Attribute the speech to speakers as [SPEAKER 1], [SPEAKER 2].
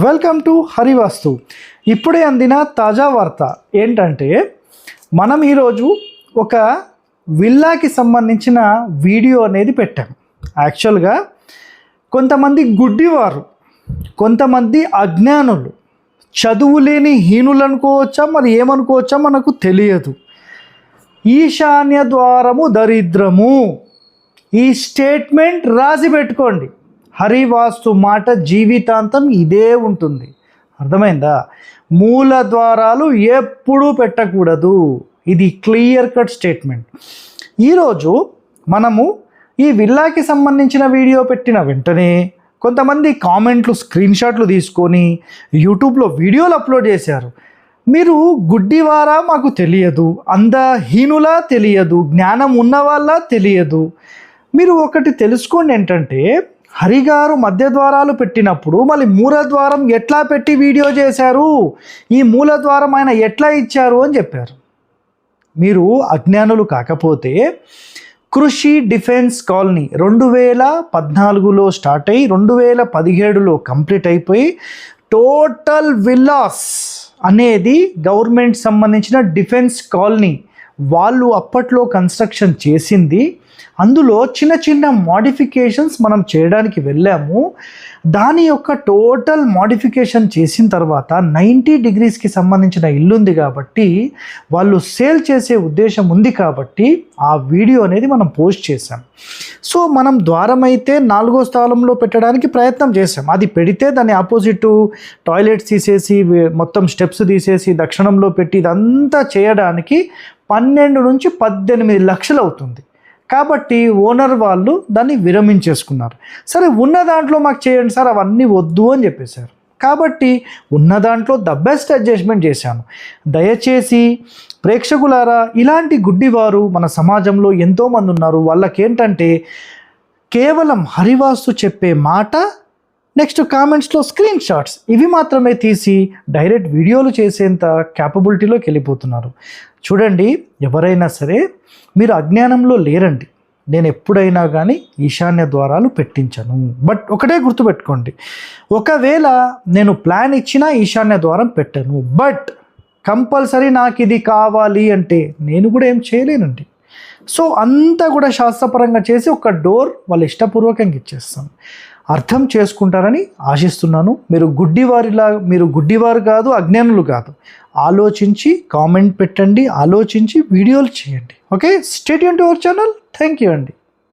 [SPEAKER 1] Welcome to Harivastu. ఇప్పుడే అందిన తాజా వార్త ఏంటంటే మనం ఈరోజు ఒక విల్లాకి సంబంధించిన వీడియో అనేది పెట్టాం. యాక్చువల్గా కొంతమంది గుడ్డివారు కొంతమంది అజ్ఞానులు చదువు లేని హీనులు అనుకోవచ్చా? మరి ఏమనుకోవచ్చా? మనకు తెలియదు. ఈశాన్య ద్వారము దరిద్రము. ఈ స్టేట్మెంట్ రాసి పెట్టుకోండి. హరివాస్తు మాట జీవితాంతం ఇదే ఉంటుంది. అర్థమైందా? మూల ద్వారాలు ఎప్పుడూ పెట్టకూడదు. ఇది క్లియర్ కట్ స్టేట్మెంట్. ఈరోజు మనము ఈ విల్లాకి సంబంధించిన వీడియో పెట్టిన వెంటనే కొంతమంది కామెంట్లు స్క్రీన్ షాట్లు తీసుకొని యూట్యూబ్లో వీడియోలు అప్లోడ్ చేశారు. మీరు గుడ్డివారా మాకు తెలియదు అందహీనులా తెలియదు జ్ఞానం ఉన్నవాళ్ళ తెలియదు. మీరు ఒకటి తెలుసుకోండి ఏంటంటే హరిగారు మధ్య ద్వారాలు పెట్టినప్పుడు మళ్ళీ మూల ద్వారం ఎట్లా పెట్టి వీడియో చేశారు? ఈ మూల ద్వారం ఆయన ఎట్లా ఇచ్చారు అని చెప్పారు. మీరు అజ్ఞానులు కాకపోతే కృషి డిఫెన్స్ కాలనీ రెండు వేల పద్నాలుగులో స్టార్ట్ అయ్యి రెండు వేల పదిహేడులో కంప్లీట్ అయిపోయి టోటల్ విల్లాస్ అనేది గవర్నమెంట్ సంబంధించిన డిఫెన్స్ కాలనీ వాళ్ళు అప్పట్లో కన్స్ట్రక్షన్ చేసింది. అందులో చిన్న చిన్న మాడిఫికేషన్స్ మనం చేయడానికి వెళ్ళాము. దాని యొక్క టోటల్ మాడిఫికేషన్ చేసిన తర్వాత నైంటీ డిగ్రీస్కి సంబంధించిన ఇల్లు ఉంది కాబట్టి వాళ్ళు సేల్ చేసే ఉద్దేశం ఉంది కాబట్టి ఆ వీడియో అనేది మనం పోస్ట్ చేసాం సో మనం ద్వారం అయితే నాలుగో స్థానంలో పెట్టడానికి ప్రయత్నం చేసాం అది పెడితే దాని ఆపోజిట్ టాయిలెట్స్ తీసేసి మొత్తం స్టెప్స్ తీసేసి దక్షిణంలో పెట్టి ఇదంతా చేయడానికి పన్నెండు నుంచి పద్దెనిమిది లక్షలు అవుతుంది. కాబట్టి ఓనర్ వాళ్ళు దాన్ని విరమించేసుకున్నారు. సరే ఉన్న దాంట్లో మాకు చేయండి సార్ అవన్నీ వద్దు అని చెప్పేశారు. కాబట్టి ఉన్న దాంట్లో ద బెస్ట్ అడ్జస్ట్మెంట్ చేశాను. దయచేసి ప్రేక్షకులారా ఇలాంటి గుడ్డివారు మన సమాజంలో ఎంతోమంది ఉన్నారు. వాళ్ళకేంటంటే కేవలం హరివాస్తు చెప్పే మాట నెక్స్ట్ కామెంట్స్లో స్క్రీన్ షాట్స్. ఇవి మాత్రమే తీసి డైరెక్ట్ వీడియోలు చేసేంత క్యాపబిలిటీలోకి వెళ్ళిపోతున్నారు. చూడండి ఎవరైనా సరే మీరు అజ్ఞానంలో లేరండి. నేను ఎప్పుడైనా కానీ ఈశాన్య ద్వారాలు పెట్టించను. బట్ ఒకటే గుర్తుపెట్టుకోండి ఒకవేళ నేను ప్లాన్ ఇచ్చినా ఈశాన్య ద్వారం పెట్టను. బట్ కంపల్సరీ నాకు ఇది కావాలి అంటే నేను కూడా ఏం చేయలేనండి. సో అంతా కూడా శాస్త్రపరంగా చేసి ఒక డోర్ వాళ్ళ ఇష్టపూర్వకంగా ఇచ్చేస్తాను. అర్థం చేసుకుంటారని ఆశిస్తున్నాను. మీరు గుడ్డివారిలా మీరు గుడ్డివారు కాదు అజ్ఞానులు కాదు. ఆలోచించి కామెంట్ పెట్టండి ఆలోచించి వీడియోలు చేయండి. Okay? Stay to our channel. Thank you అండి.